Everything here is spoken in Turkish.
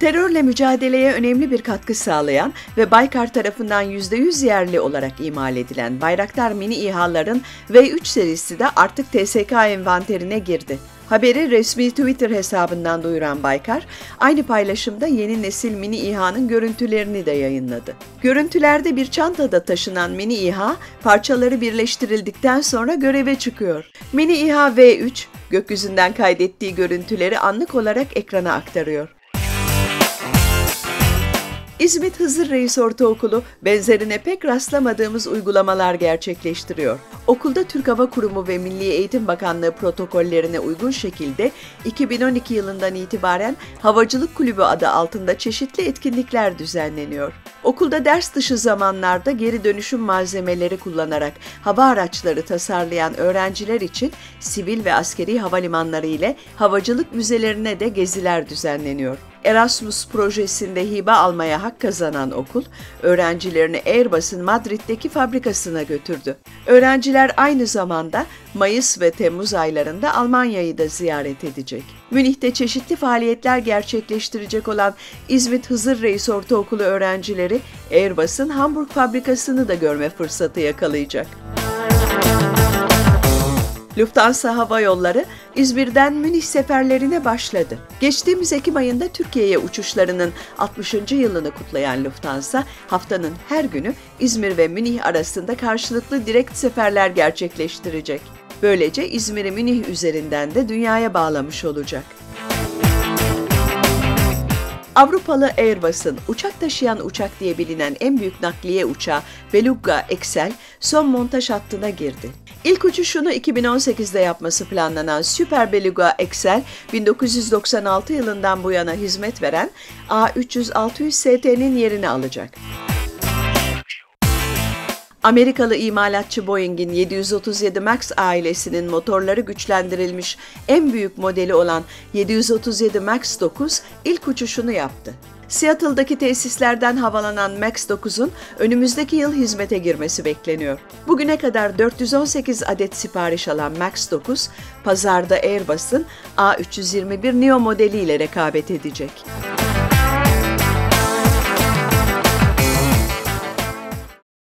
Terörle mücadeleye önemli bir katkı sağlayan ve Baykar tarafından %100 yerli olarak imal edilen Bayraktar mini İHA'ların V3 serisi de artık TSK envanterine girdi. Haberi resmi Twitter hesabından duyuran Baykar, aynı paylaşımda yeni nesil mini İHA'nın görüntülerini de yayınladı. Görüntülerde bir çantada taşınan mini İHA, parçaları birleştirildikten sonra göreve çıkıyor. Mini İHA V3, gökyüzünden kaydettiği görüntüleri anlık olarak ekrana aktarıyor. İzmit Hızır Reis Ortaokulu benzerine pek rastlamadığımız uygulamalar gerçekleştiriyor. Okulda Türk Hava Kurumu ve Milli Eğitim Bakanlığı protokollerine uygun şekilde 2012 yılından itibaren Havacılık Kulübü adı altında çeşitli etkinlikler düzenleniyor. Okulda ders dışı zamanlarda geri dönüşüm malzemeleri kullanarak hava araçları tasarlayan öğrenciler için sivil ve askeri havalimanları ile havacılık müzelerine de geziler düzenleniyor. Erasmus projesinde hibe almaya hak kazanan okul, öğrencilerini Airbus'un Madrid'deki fabrikasına götürdü. Öğrenciler aynı zamanda Mayıs ve Temmuz aylarında Almanya'yı da ziyaret edecek. Münih'te çeşitli faaliyetler gerçekleştirecek olan İzmit Hızır Reis Ortaokulu öğrencileri Airbus'un Hamburg fabrikasını da görme fırsatı yakalayacak. Lufthansa Hava Yolları İzmir'den Münih seferlerine başladı. Geçtiğimiz Ekim ayında Türkiye'ye uçuşlarının 60. yılını kutlayan Lufthansa, haftanın her günü İzmir ve Münih arasında karşılıklı direkt seferler gerçekleştirecek. Böylece İzmir'i Münih üzerinden de dünyaya bağlamış olacak. Avrupalı Airbus'un uçak taşıyan uçak diye bilinen en büyük nakliye uçağı Beluga Excel son montaj hattına girdi. İlk uçuşunu 2018'de yapması planlanan Super Beluga Excel, 1996 yılından bu yana hizmet veren A300-600 ST'nin yerini alacak. Amerikalı imalatçı Boeing'in 737 MAX ailesinin motorları güçlendirilmiş en büyük modeli olan 737 MAX 9 ilk uçuşunu yaptı. Seattle'daki tesislerden havalanan MAX 9'un önümüzdeki yıl hizmete girmesi bekleniyor. Bugüne kadar 418 adet sipariş alan MAX 9, pazarda Airbus'un A321 Neo modeliyle rekabet edecek.